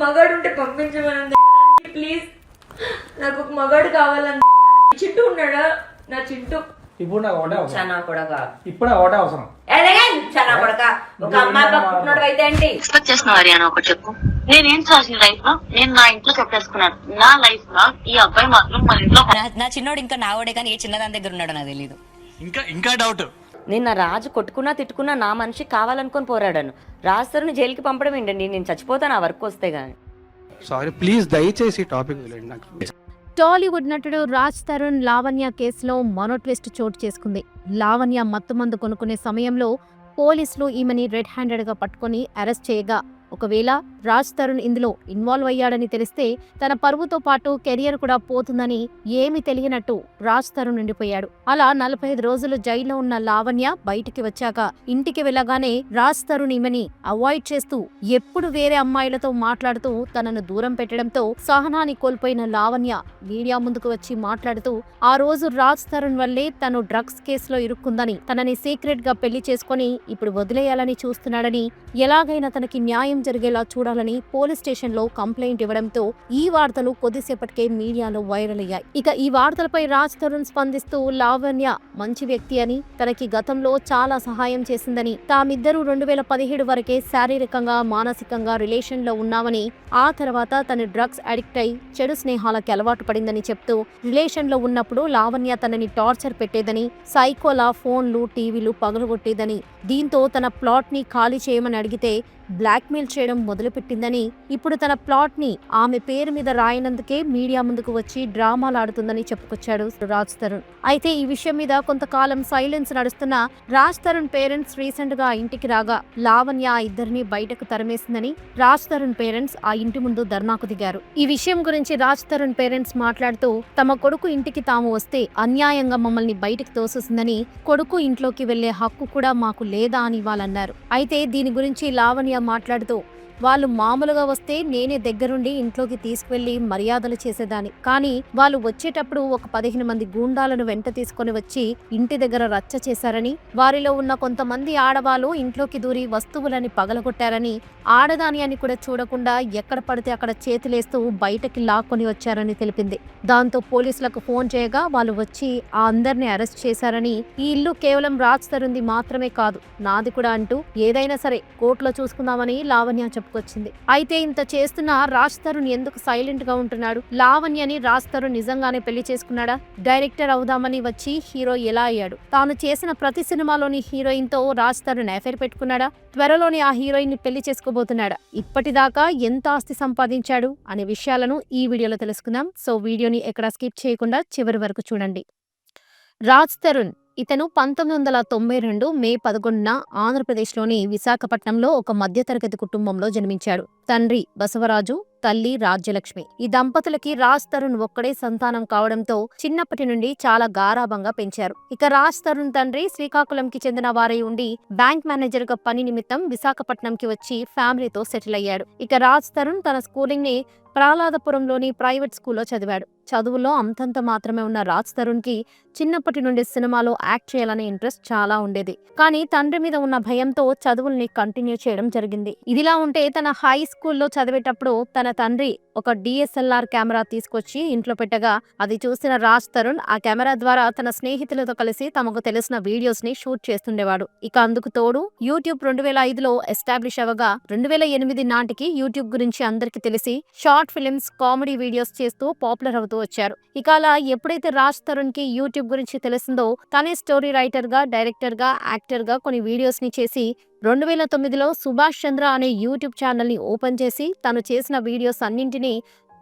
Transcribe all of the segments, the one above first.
మగాడు ఉంటే పంపించమని ప్లీజ్ నాకు ఒక మగాడు కావాలని చింటూ ఉన్నాడా? నా చింటూ. ఇప్పుడు నాకు ఒకటే అవసరం. చనా కొడక. ఇప్పుడు ఒకటే అవసరం. ఎలాగే చనా కొడక. ఒక అమ్మాయి పట్టుకున్నాడు అయితే ఏంటి? ఎక్స్పెక్ట్ చేసిన హరియానా ఒకటి చెప్పు. నేనేం చేసిన లైఫ్లో? నేను నా ఇంట్లో చెప్పేసుకున్నాను. నా లైఫ్లో ఈ అబ్బాయి మాత్రం మన ఇంట్లో నా- నా చిన్నోడు ఇంకా నావోడే కానీ ఏ చిన్నదాని దగ్గర ఉన్నాడో నాకు తెలియదు ఇంకా ఇంకా డౌట్ నిన్న రాజు కొట్టుకున్నా తిట్టుకున్నా నా మనిషి కావాలనుకొని పోరాడాను. రాజు సార్ని జైలుకి పంపడం ఏంటండి? నేను చచ్చిపోతాను ఆ వర్క్ వస్తే గానీ. సారీ ప్లీజ్ దయచేసి టాపిక్ వదిలేండి నాకు. టాలీవుడ్ నటుడు రాజ్ తరుణ్ లావణ్య కేసులో మరో ట్విస్ట్ చోటు చేసుకుంది. లావణ్య మత్తుమందు కొనుక్కునే సమయంలో పోలీసులు ఈమెని రెడ్ హ్యాండెడ్గా పట్టుకొని అరెస్ట్ చేయగా ఒకవేళ రాజ్ తరుణ్ ఇందులో ఇన్వాల్వ్ అయ్యాడని తెలిస్తే తన పరువుతో పాటు కెరియర్ కూడా పోతుందని ఏమి తెలియనట్టు రాజ్ తరుణ్ ఉండిపోయాడు అలా నలభై ఐదు రోజులు జైల్లో ఉన్న లావణ్య బయటికి వచ్చాక ఇంటికి వెళ్ళగానే రాజ్ తరుణ్ ఈమెని అవాయిడ్ చేస్తూ ఎప్పుడు వేరే అమ్మాయిలతో మాట్లాడుతూ తనను దూరం పెట్టడంతో సహనాన్ని కోల్పోయిన లావణ్య మీడియా ముందుకు వచ్చి మాట్లాడుతూ ఆ రోజు రాజ్ తరుణ్ వల్లే తను డ్రగ్స్ కేసులో ఇరుక్కుందని తనని సీక్రెట్గా పెళ్ళి చేసుకుని ఇప్పుడు వదిలేయాలని చూస్తున్నాడని ఎలాగైనా తనకి న్యాయం జరిగేలా చూడాలని పోలీస్ స్టేషన్లో కంప్లైంట్ ఇవ్వడంతో ఈ వార్తలు కొద్దిసేపటికే మీడియాలో వైరల్ అయ్యాయి. ఇక ఈ వార్తలపై రాజ్ తరుణ్ స్పందిస్తూ లావణ్య మంచి వ్యక్తి అని తనకి గతంలో చాలా సహాయం చేసిందని తామిద్దరూ రెండు వేల పదిహేడు వరకే శారీరకంగా మానసికంగా రిలేషన్లో ఉన్నామని ఆ తర్వాత తను డ్రగ్స్ అడిక్ట్ అయి చెడు స్నేహాలకి అలవాటు పడిందని చెప్తూ రిలేషన్లో ఉన్నప్పుడు లావణ్య తనని టార్చర్ పెట్టేదని సైకోలా ఫోన్లు టీవీలు పగలగొట్టేదని దీంతో తన ప్లాట్ని ఖాళీ చేయమని అడిగితే బ్లాక్మెయిల్ చేయడం మొదలుపెట్టిందని ఇప్పుడు తన ప్లాట్ని ఆమె పేరు మీద రాయనందుకే మీడియా ముందుకు వచ్చి డ్రామాలు ఆడుతుందని చెప్పుకొచ్చాడు రాజ్ తరుణ్. అయితే ఈ విషయం మీద కొంతకాలం సైలెన్స్ నడుస్తున్న రాజ్ తరుణ్ పేరెంట్స్ రీసెంట్గా ఇంటికి రాగా లావణ్య ఆ ఇద్దరిని బయటకు తరిమేసిందని రాజ్ తరుణ్ పేరెంట్స్ ఆ ఇంటి ముందు ధర్నాకు దిగారు. ఈ విషయం గురించి రాజ్ తరుణ్ పేరెంట్స్ మాట్లాడుతూ తమ కొడుకు ఇంటికి తాము వస్తే అన్యాయంగా మమ్మల్ని బయటకు తోసేసిందని కొడుకు ఇంట్లోకి వెళ్ళే హక్కు కూడా మాకు లేదా అని వాళ్ళన్నారు. అయితే దీని గురించి లావణ్య మాట్లాడుతూ వాళ్ళు మామూలుగా వస్తే నేనే దగ్గరుండి ఇంట్లోకి తీసుకువెళ్ళి మర్యాదలు చేసేదాన్ని. కానీ వాళ్ళు వచ్చేటప్పుడు ఒక పదిహేను మంది గూండాలను వెంట తీసుకొని వచ్చి ఇంటి దగ్గర రచ్చ చేశారని వారిలో ఉన్న కొంతమంది ఆడవాళ్ళు ఇంట్లోకి దూరి వస్తువులని పగలగొట్టారని ఆడదాని అని కూడా చూడకుండా ఎక్కడ పడితే అక్కడ చేతులేస్తూ బయటకి లాక్కొని వచ్చారని తెలిపింది. దాంతో పోలీసులకు ఫోన్ చేయగా వాళ్ళు వచ్చి ఆ అందరిని అరెస్ట్ చేశారని ఈ ఇల్లు కేవలం రాజ్ తరుంది మాత్రమే కాదు నాది కూడా అంటూ ఏదైనా సరే కోర్టులో చూసుకుందామని లావణ్య చెప్పుకొచ్చింది అయితే ఇంత చేస్తున్న రాజ్ తరుణ్ ఎందుకు సైలెంట్గా ఉంటున్నాడు? లావణ్యని రాజ్ తరుణ్ నిజంగానే పెళ్ళి చేసుకున్నాడా? డైరెక్టర్ అవుదామని వచ్చి హీరో ఎలా అయ్యాడు? తాను చేసిన ప్రతి సినిమాలోని హీరోయిన్తో రాజ్ తరుణ్ ఎఫైర్ పెట్టుకున్నాడా? త్వరలోనే ఆ హీరోయిన్ని పెళ్ళి చేసుకోబోతున్నాడా? ఇప్పటిదాకా ఎంత ఆస్తి సంపాదించాడు? అనే విషయాలను ఈ వీడియోలో తెలుసుకుందాం. సో వీడియోని ఎక్కడ స్కిప్ చేయకుండా చివరి వరకు చూడండి. రాజ్ తరుణ్ ఇతను పంతొమ్మిది వందల తొంభై రెండు మే పదకొండున ఆంధ్రప్రదేశ్లోని విశాఖపట్నంలో ఒక మధ్యతరగతి కుటుంబంలో జన్మించాడు. తండ్రి బసవరాజు తల్లి రాజ్యలక్ష్మి. ఈ దంపతులకి రాజ్ తరుణ్ ఒక్కడే సంతానం కావడంతో చిన్నప్పటి నుండి చాలా గారాభంగా పెంచారు. ఇక రాజ్ తరుణ్ తండ్రి శ్రీకాకుళంకి చెందిన వారై ఉండి బ్యాంక్ మేనేజర్గా పని నిమిత్తం విశాఖపట్నంకి వచ్చి ఫ్యామిలీతో సెటిల్ అయ్యాడు. ఇక రాజ్ తరుణ్ తన స్కూలింగ్ని ప్రహ్లాదపురంలోని ప్రైవేట్ స్కూల్లో చదివాడు. చదువులో అంతంత మాత్రమే ఉన్న రాజ్ తరుణ్కి చిన్నప్పటి నుండి సినిమాలో యాక్ట్ చేయాలనే ఇంట్రెస్ట్ చాలా ఉండేది. కానీ తండ్రి మీద ఉన్న భయంతో చదువుల్ని కంటిన్యూ చేయడం జరిగింది. ఇదిలా ఉంటే తన హై స్కూల్లో చదివేటప్పుడు తన తండ్రి ఒక డిఎస్ఎల్ఆర్ కెమెరా తీసుకొచ్చి ఇంట్లో పెట్టగా అది చూసిన రాజ్ తరుణ్ ఆ కెమెరా ద్వారా తన స్నేహితులతో కలిసి తమకు తెలిసిన వీడియోస్ని షూట్ చేస్తుండేవాడు. ఇక అందుకు తోడు యూట్యూబ్ రెండు వేల ఐదులో ఎస్టాబ్లిష్ అవగా రెండు వేల ఎనిమిది నాటికి యూట్యూబ్ గురించి అందరికి తెలిసి షార్ట్ ఫిలిమ్స్ కామెడీ వీడియోస్ చేస్తూ పాపులర్ అవుతూ వచ్చారు. ఇక అలా ఎప్పుడైతే రాజ్ తరుణ్కి యూట్యూబ్ గురించి తెలిసిందో తనే స్టోరీ రైటర్గా డైరెక్టర్గా యాక్టర్గా కొన్ని వీడియోస్ని చేసి రెండు వేల తొమ్మిదిలో సుభాష్ చంద్ర అనే యూట్యూబ్ ఛానల్ని ఓపెన్ చేసి తను చేసిన వీడియోస్ అన్నింటినీ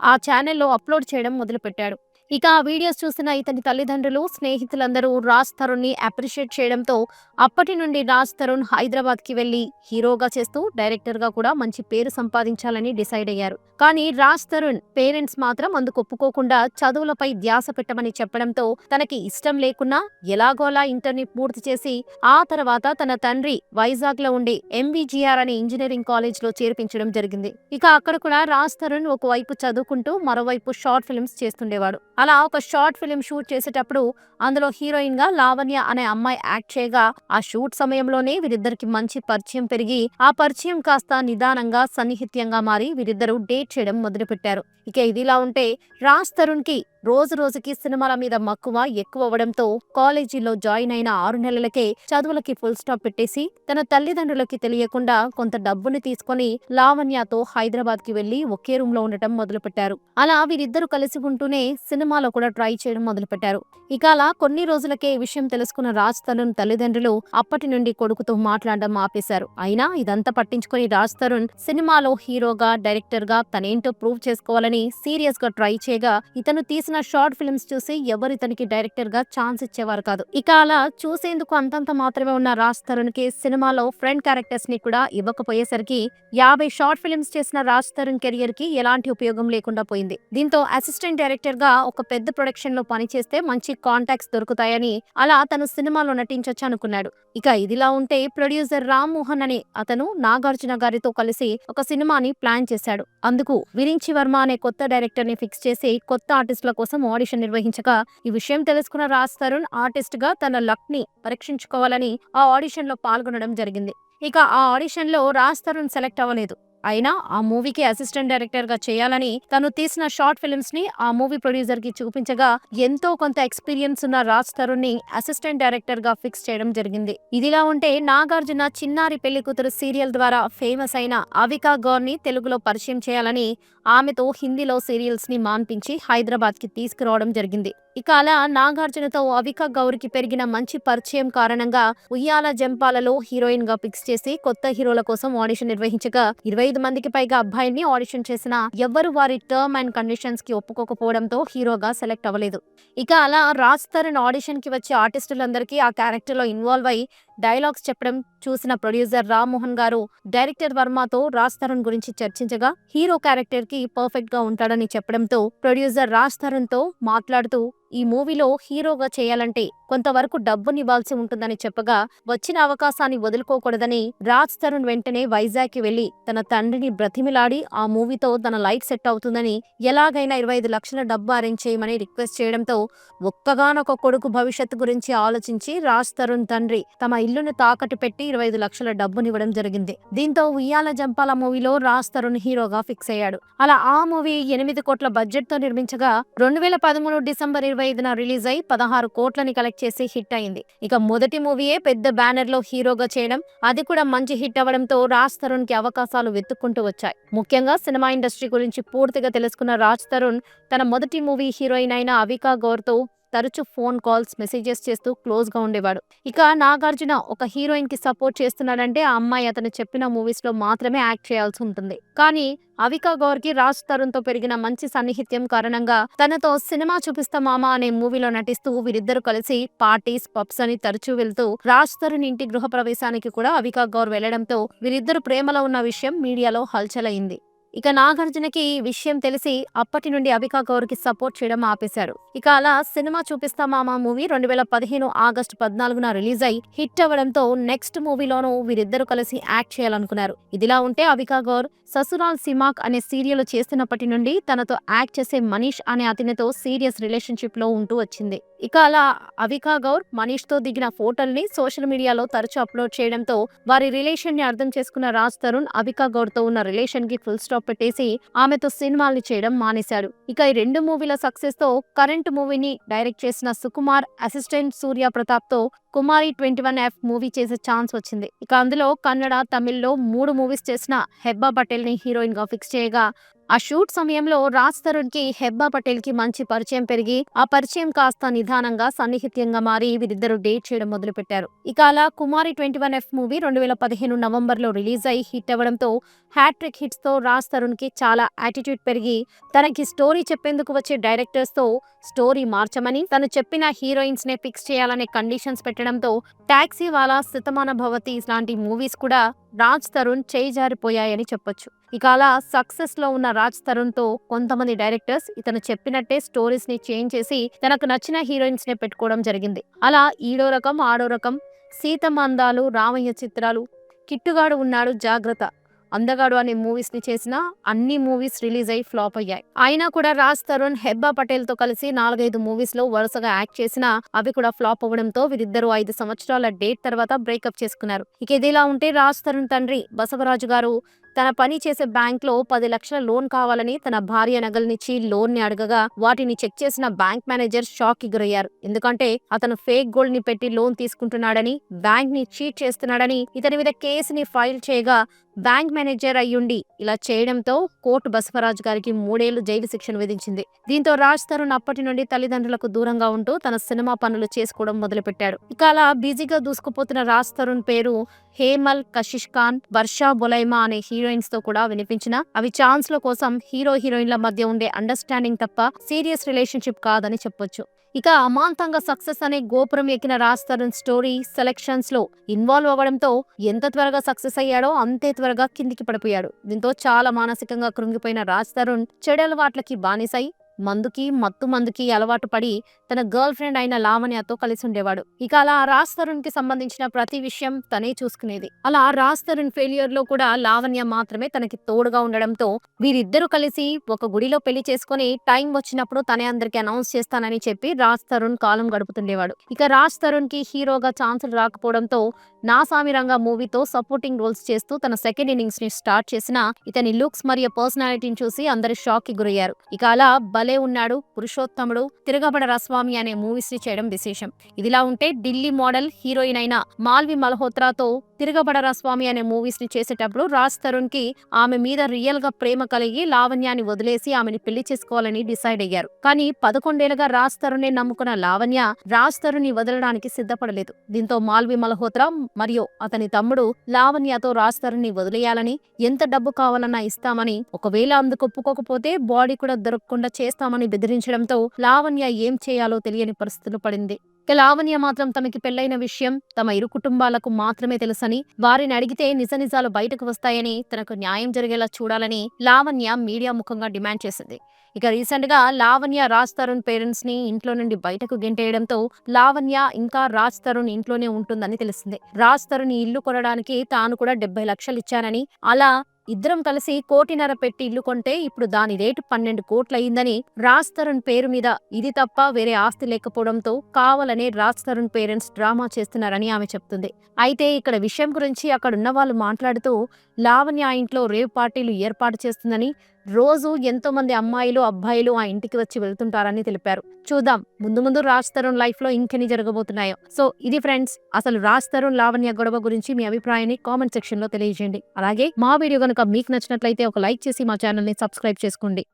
ఆ ఛానల్లో అప్లోడ్ చేయడం మొదలుపెట్టాడు. ఇక ఆ వీడియోస్ చూసిన ఇతని తల్లిదండ్రులు స్నేహితులందరూ రాజ్ తరుణ్ని అప్రిషియేట్ చేయడంతో అప్పటి నుండి రాజ్ తరుణ్ హైదరాబాద్కి వెళ్ళి హీరోగా చేస్తూ డైరెక్టర్గా కూడా మంచి పేరు సంపాదించాలని డిసైడ్ అయ్యారు. కానీ రాజ్ తరుణ్ పేరెంట్స్ మాత్రం అందుకు ఒప్పుకోకుండా చదువులపై ధ్యాస పెట్టమని చెప్పడంతో తనకి ఇష్టం లేకున్నా ఎలాగోలా ఇంటర్ని పూర్తి చేసి ఆ తర్వాత తన తండ్రి వైజాగ్లో ఉండే ఎంబీజీఆర్ అనే ఇంజనీరింగ్ కాలేజ్లో చేర్పించడం జరిగింది. ఇక అక్కడ కూడా రాజ్ తరుణ్ ఒకవైపు చదువుకుంటూ మరోవైపు షార్ట్ ఫిల్మ్స్ చేస్తుండేవాడు. అలా ఒక షార్ట్ ఫిలిం షూట్ చేసేటప్పుడు అందులో హీరోయిన్గా లావణ్య అనే అమ్మాయి యాక్ట్ చేయగా ఆ షూట్ సమయంలోనే వీరిద్దరికి మంచి పరిచయం పెరిగి ఆ పరిచయం కాస్త నిదానంగా సన్నిహిత్యంగా మారి వీరిద్దరూ డేట్ చేయడం మొదలుపెట్టారు. ఇక ఇదిలా ఉంటే రాజ్ తరుణ్కి రోజు రోజుకి సినిమాల మీద మక్కువ ఎక్కువ అవ్వడంతో కాలేజీలో జాయిన్ అయిన ఆరు నెలలకే చదువులకి ఫుల్ స్టాప్ పెట్టేసి తన తల్లిదండ్రులకి తెలియకుండా కొంత డబ్బుని తీసుకొని లావణ్యతో హైదరాబాద్కి వెళ్ళి ఒకే రూమ్లో ఉండటం మొదలుపెట్టారు. అలా వీరిద్దరూ కలిసి ఉంటూనే సినిమాలో కూడా ట్రై చేయడం మొదలుపెట్టారు. ఇక అలా కొన్ని రోజులకే ఈ విషయం తెలుసుకున్న రాజ్ తరుణ్ తల్లిదండ్రులు అప్పటి నుండి కొడుకుతో మాట్లాడడం ఆపేశారు. అయినా ఇదంతా పట్టించుకొని రాజ్ తరుణ్ సినిమాలో హీరోగా డైరెక్టర్గా తనేంటో ప్రూవ్ చేసుకోవాలని సీరియస్గా ట్రై చేయగా ఇతను తీసిన షార్ట్ ఫిల్మ్స్ చూసి ఎవరు ఇతనికి డైరెక్టర్గా ఛాన్స్ ఇచ్చేవారు కాదు. ఇక అలా చూసేందుకు అంతంత మాత్రమే ఉన్న రాజ్ తరుణ్కి సినిమాలో ఫ్రెండ్ క్యారెక్టర్స్ని కూడా ఇవ్వకపోయేసరికి యాభై షార్ట్ ఫిల్మ్స్ చేసిన రాజ్ తరుణ్ కెరియర్కి ఎలాంటి ఉపయోగం లేకుండా పోయింది. దీంతో అసిస్టెంట్ డైరెక్టర్గా ఒక పెద్ద ప్రొడక్షన్లో పనిచేస్తే మంచి కాంటాక్ట్స్ దొరుకుతాయని అలా తను సినిమాలో నటించొచ్చు అనుకున్నాడు. ఇక ఇదిలా ఉంటే ప్రొడ్యూసర్ రామ్ మోహన్ అనే అతను నాగార్జున గారితో కలిసి ఒక సినిమాని ప్లాన్ చేశాడు. అందుకు విరించి వర్మ అనే కొత్త డైరెక్టర్ని ఫిక్స్ చేసి కొత్త ఆర్టిస్టుల కోసం ఆడిషన్ నిర్వహించగా ఈ విషయం తెలుసుకున్న రాజ్ తరుణ్ ఆర్టిస్ట్గా తన లక్ని పరీక్షించుకోవాలని ఆ ఆడిషన్లో పాల్గొనడం జరిగింది. ఇక ఆ ఆడిషన్లో రాజ్ తరుణ్ సెలెక్ట్ అవ్వలేదు. అయినా ఆ మూవీకి అసిస్టెంట్ డైరెక్టర్గా చేయాలని తను తీసిన షార్ట్ ఫిల్మ్స్ని ఆ మూవీ ప్రొడ్యూసర్కి చూపించగా ఎంతో కొంత ఎక్స్పీరియన్స్ ఉన్న రాజ్ తరుణ్ని అసిస్టెంట్ డైరెక్టర్గా ఫిక్స్ చేయడం జరిగింది. ఇదిలా ఉంటే నాగార్జున చిన్నారి పెళ్ళి కూతురు సీరియల్ ద్వారా ఫేమస్ అయిన అవికా గౌర్ని తెలుగులో పరిచయం చేయాలని ఆమెతో హిందీలో సీరియల్స్ని మాన్పించి హైదరాబాద్కి తీసుకురావడం జరిగింది. ఇక అలా నాగార్జునతో అవిక గౌరికి పెరిగిన మంచి పరిచయం కారణంగా ఉయ్యాల జంపాలలో హీరోయిన్గా ఫిక్స్ చేసి కొత్త హీరోల కోసం ఆడిషన్ నిర్వహించగా ఇరవై ఐదు మందికి పైగా అబ్బాయిల్ని ఆడిషన్ చేసిన ఎవ్వరు వారి టర్మ్ అండ్ కండిషన్స్కి ఒప్పుకోకపోవడంతో హీరోగా సెలెక్ట్ అవ్వలేదు. ఇక అలా రాజ్ తరుణ్ ఆడిషన్కి వచ్చే ఆర్టిస్టులందరికీ ఆ క్యారెక్టర్లో ఇన్వాల్వ్ అయి డైలాగ్స్ చెప్పడం చూసిన ప్రొడ్యూసర్ రామ్మోహన్ గారు డైరెక్టర్ వర్మతో రాజ్ తరుణ్ గురించి చర్చించగా హీరో క్యారెక్టర్కి పర్ఫెక్ట్గా ఉంటాడని చెప్పడంతో ప్రొడ్యూసర్ రాజ్ తరుణ్తో మాట్లాడుతూ ఈ మూవీలో హీరోగా చేయాలంటే కొంతవరకు డబ్బునివ్వాల్సి ఉంటుందని చెప్పగా వచ్చిన అవకాశాన్ని వదులుకోకూడదని రాజ్ తరుణ్ వెంటనే వైజాగ్కి వెళ్ళి తన తండ్రిని బ్రతిమిలాడి ఆ మూవీతో తన లైఫ్ సెట్ అవుతుందని ఎలాగైనా ఇరవై ఐదు లక్షల డబ్బు అరేంజ్ చేయమని రిక్వెస్ట్ చేయడంతో ఒక్కగానొక కొడుకు భవిష్యత్తు గురించి ఆలోచించి రాజ్ తరుణ్ తండ్రి తమ ఇల్లును తాకట్టు పెట్టి ఇరవై ఐదు లక్షల డబ్బునివ్వడం జరిగింది. దీంతో ఉయ్యాల జంపాల మూవీలో రాజ్ తరుణ్ హీరోగా ఫిక్స్ అయ్యాడు. అలా ఆ మూవీ ఎనిమిది కోట్ల బడ్జెట్తో నిర్మించగా రెండు వేల పదమూడు డిసెంబర్ ఇరవై ఐదున రిలీజ్ అయి పదహారు కోట్లని కలెక్ట్ చేసి హిట్ అయింది. ఇక మొదటి మూవీయే పెద్ద బ్యానర్లో హీరోగా చేయడం అది కూడా మంచి హిట్ అవ్వడంతో రాజ్ తరుణ్కి అవకాశాలు వెతుక్కుంటూ వచ్చాయి. ముఖ్యంగా సినిమా ఇండస్ట్రీ గురించి పూర్తిగా తెలుసుకున్న రాజ్ తరుణ్ తన మొదటి మూవీ హీరోయిన్ అయిన అవికా గౌర్తో తరచూ ఫోన్ కాల్స్ మెసేజెస్ చేస్తూ క్లోజ్గా ఉండేవాడు. ఇక నాగార్జున ఒక హీరోయిన్కి సపోర్ట్ చేస్తున్నాడంటే ఆ అమ్మాయి అతను చెప్పిన మూవీస్లో మాత్రమే యాక్ట్ చేయాల్సి ఉంటుంది. కానీ అవికా గౌర్కి రాజ్ తరుణ్తో పెరిగిన మంచి సన్నిహిత్యం కారణంగా తనతో సినిమా చూపిస్తా మామ అనే మూవీలో నటిస్తూ వీరిద్దరు కలిసి పార్టీస్ పబ్స్ అని తరచూ వెళ్తూ రాజ్ తరుణ్ ఇంటి గృహ ప్రవేశానికి కూడా అవికా గౌర్ వెళ్ళడంతో వీరిద్దరు ప్రేమలో ఉన్న విషయం మీడియాలో హల్చల్ అయింది. ఇక నాగార్జునకి విషయం తెలిసి అప్పటి నుండి అవికా గౌర్కి సపోర్ట్ చేయడం ఆపేశారు. ఇక అలా సినిమా చూపిస్తా మామ మూవీ రెండు వేల పదిహేను ఆగస్టు పద్నాలుగున రిలీజ్ అయి హిట్ అవ్వడంతో నెక్స్ట్ మూవీలోనూ వీరిద్దరూ కలిసి యాక్ట్ చేయాలనుకున్నారు. ఇదిలా ఉంటే అవికా గౌర్ ససురాల్ సిమాక్ అనే సీరియల్ చేస్తున్నప్పటి నుండి తనతో యాక్ట్ చేసే మనీష్ అనే అతనితో సీరియస్ రిలేషన్షిప్లో ఉంటూ వచ్చింది. ఇక అలా అవికా గౌర్ మనీష్తో దిగిన ఫోటోల్ని సోషల్ మీడియాలో తరచూ అప్లోడ్ చేయడంతో వారి రిలేషన్ని అర్థం చేసుకున్న రాజ్ తరుణ్ అవికా గౌర్తో ఉన్న రిలేషన్కి ఫుల్ స్టాప్ పెట్టేసి ఆమెతో సినిమాల్ని చేయడం మానేశాడు. ఇక ఈ రెండు మూవీల సక్సెస్తో కరెంట్ మూవీని డైరెక్ట్ చేసిన Sukumar assistant Surya ప్రతాప్తో Kumari twenty one F movie చేసే ఛాన్స్ వచ్చింది. ఇక అందులో కన్నడ తమిళ్ళో మూడు మూవీస్ చేసిన హెబ్బా పటేల్ని హీరోయిన్గా ఫిక్స్ చేయగా ఆ షూట్ సమయంలో రాజ్ తరుణ్కి హెబ్బా పటేల్కి మంచి పరిచయం పెరిగి ఆ పరిచయం కాస్త నిదానంగా సన్నిహిత్యంగా మారి వీరిద్దరు డేట్ చేయడం మొదలు పెట్టారు ఇక అలా Kumari twenty one F movie రెండు వేల పదిహేను నవంబర్లో రిలీజ్ అయి హిట్ అవ్వడంతో హ్యాట్రిక్ హిట్స్తో రాజ్ తరుణ్కి చాలా యాటిట్యూడ్ పెరిగి తనకి స్టోరీ చెప్పేందుకు వచ్చే డైరెక్టర్స్తో స్టోరీ మార్చమని తను చెప్పిన హీరోయిన్స్ నే ఫిక్స్ చేయాలనే కండిషన్స్ పెట్టడంతో టాక్సీ వాలా శతమాన భవతి లాంటి మూవీస్ కూడా రాజ్ తరుణ్ చేయిజారిపోయాయని చెప్పొచ్చు. ఇక అలా సక్సెస్లో ఉన్న రాజ్ తరుణ్తో కొంతమంది డైరెక్టర్స్ ఇతను చెప్పినట్టే స్టోరీస్ని చేంజ్ చేసి తనకు నచ్చిన హీరోయిన్స్ నే పెట్టుకోవడం జరిగింది. అలా ఈడో రకం ఆడో రకం సీతమ్మ అందాలు రామయ్య చిత్రాలు కిట్టుగాడు ఉన్నాడు జాగ్రత్త. అందగాడు అనే మూవీస్ని చేసిన అన్ని మూవీస్ రిలీజ్ అయ్యి ఫ్లాప్ అయ్యాయి. అయినా కూడా రాజ్ తరుణ్ హెబ్బా పటేల్తో కలిసి నాలుగైదు మూవీస్లో వరుసగా యాక్ట్ చేసినా అవి కూడా ఫ్లాప్ అవ్వడంతో వీరిద్దరూ ఐదు సంవత్సరాల డేట్ తర్వాత బ్రేకప్ చేసుకున్నారు. ఇక ఇదిలా ఉంటే రాజ్ తరుణ్ తండ్రి బసవరాజు గారు తన పని చేసే బ్యాంక్లో పది లక్షల లోన్ కావాలని తన భార్య నగలనిచ్చి లోన్ని అడగగా వాటిని చెక్ చేసిన బ్యాంక్ మేనేజర్ షాక్కి గురయ్యారు ఎందుకంటే అతను ఫేక్ గోల్డ్ని పెట్టి లోన్ తీసుకుంటున్నాడని బ్యాంక్ని చీట్ చేస్తున్నాడని ఇతని మీద కేసుని ఫైల్ చేయగా బ్యాంక్ మేనేజర్ అయ్యుండి ఇలా చేయడంతో కోర్టు బసవరాజు గారికి మూడేళ్ళు జైలు శిక్షను విధించింది. దీంతో రాజ్ తరుణ్ అప్పటి నుండి తల్లిదండ్రులకు దూరంగా ఉంటూ తన సినిమా పనులు చేసుకోవడం మొదలుపెట్టాడు. ఇక అలా బిజీగా దూసుకుపోతున్న రాజ్ తరుణ్ పేరు హేమల్ కషిష్ ఖాన్ వర్షా బొలైమా అనే హీరోయిన్స్తో కూడా వినిపించిన అవి ఛాన్స్ ల కోసం హీరో హీరోయిన్ల మధ్య ఉండే అండర్స్టాండింగ్ తప్ప సీరియస్ రిలేషన్షిప్ కాదని చెప్పొచ్చు. ఇక అమాంతంగా సక్సెస్ అనే గోపురం ఎక్కిన రాజ్ తరుణ్ స్టోరీ సెలెక్షన్స్లో ఇన్వాల్వ్ అవ్వడంతో ఎంత త్వరగా సక్సెస్ అయ్యాడో అంతే త్వరగా కిందికి పడిపోయాడు. దీంతో చాలా మానసికంగా కృంగిపోయిన రాజ్ తరుణ్ చెడు అలవాట్లకి బానిసై మందుకి మత్తు మందుకి అలవాటు పడి తన గర్ల్ ఫ్రెండ్ అయిన లావణ్యతో కలిసి ఉండేవాడు. ఇక అలా రాజ్ తరుణ్కి సంబంధించిన ప్రతి విషయం తనే చూసుకునేది. అలా రాజ్ తరుణ్ ఫెయిలియర్లో కూడా లావణ్య మాత్రమే తనకి తోడుగా ఉండడంతో వీరిద్దరూ కలిసి ఒక గుడిలో పెళ్ళి చేసుకుని టైం వచ్చినప్పుడు తనే అందరికి అనౌన్స్ చేస్తానని చెప్పి రాజ్ తరుణ్ కాలం గడుపుతుండేవాడు. ఇక రాజ్ తరుణ్కి హీరోగా ఛాన్సులు రాకపోవడంతో నా సామిరంగా మూవీతో సపోర్టింగ్ రోల్స్ చేస్తూ తన సెకండ్ ఇన్నింగ్స్ని స్టార్ట్ చేసిన ఇతని లుక్స్ మరియు పర్సనాలిటీని చూసి అందరి షాక్కి గురయ్యారు. ఇక అలా భలే ఉన్నాడు పురుషోత్తముడు తిరగబడ స్వామి అనే మూవీస్ని చేయడం విశేషం. ఇదిలా ఉంటే ఢిల్లీ మోడల్ హీరోయిన్ అయిన మాల్వి మల్హోత్రాతో తిరగబడరా స్వామి అనే మూవీస్ని చేసేటప్పుడు రాజ్ తరుణ్కి ఆమె మీద రియల్గా ప్రేమ కలిగి లావణ్యాన్ని వదిలేసి ఆమెని పెళ్ళి చేసుకోవాలని డిసైడ్ అయ్యారు. కానీ పదకొండేళ్ళుగా రాజ్ తరుణ్ నమ్ముకున్న లావణ్య రాజ్ తరుణ్ని వదలడానికి సిద్ధపడలేదు. దీంతో మాల్వి మల్హోత్రా మరియు అతని తమ్ముడు లావణ్యతో రాజ్ తరుణ్ని వదిలేయాలని ఎంత డబ్బు కావాలన్నా ఇస్తామని ఒకవేళ అందుకు ఒప్పుకోకపోతే బాడీ కూడా దొరకకుండా చేస్తామని బెదిరించడంతో లావణ్య ఏం చేయాలో తెలియని పరిస్థితులు పడింది. లావణ్య మాత్రం తమకి పెళ్ళైన విషయం తమ ఇరు కుటుంబాలకు మాత్రమే తెలుసని వారిని అడిగితే నిజ నిజాలు బయటకు వస్తాయని తనకు న్యాయం జరిగేలా చూడాలని లావణ్య మీడియా ముఖంగా డిమాండ్ చేసింది. ఇక రీసెంట్గా లావణ్య రాజ్ తరుణ్ పేరెంట్స్ని ఇంట్లో నుండి బయటకు గెంటేయడంతో లావణ్య ఇంకా రాజ్ తరుణ్ ఇంట్లోనే ఉంటుందని తెలిసింది. రాజ్ తరుణ్ ఇల్లు కొనడానికి తాను కూడా డెబ్బై లక్షలు ఇచ్చానని అలా ఇద్దరం కలిసి కోటిన్నర పెట్టి ఇల్లు కొంటే ఇప్పుడు దాని రేటు పన్నెండు కోట్లు అయిందని రాజ్ తరుణ్ పేరు మీద ఇది తప్ప వేరే ఆస్తి లేకపోవడంతో కావాలనే రాజ్ తరుణ్ పేరెంట్స్ డ్రామా చేస్తున్నారని ఆమె చెప్తుంది. అయితే ఇక్కడ విషయం గురించి అక్కడ ఉన్న వాళ్ళు మాట్లాడుతూ లావణ్య ఆ ఇంట్లో రేవ్ పార్టీలు ఏర్పాటు చేస్తుందని రోజు ఎంతో మంది అమ్మాయిలు అబ్బాయిలు ఆ ఇంటికి వచ్చి వెళ్తుంటారని తెలిపారు. చూద్దాం ముందు ముందు రాజ్ తరుణ్ లైఫ్లో ఇంకెన్ని జరగబోతున్నాయో. సో ఇది ఫ్రెండ్స్ అసలు రాజ్ తరుణ్ లావణ్య గొడవ గురించి మీ అభిప్రాయాన్ని కామెంట్ సెక్షన్లో తెలియజేయండి. అలాగే మా వీడియో కనుక మీకు నచ్చినట్లయితే ఒక లైక్ చేసి మా ఛానల్ని సబ్స్క్రైబ్ చేసుకోండి.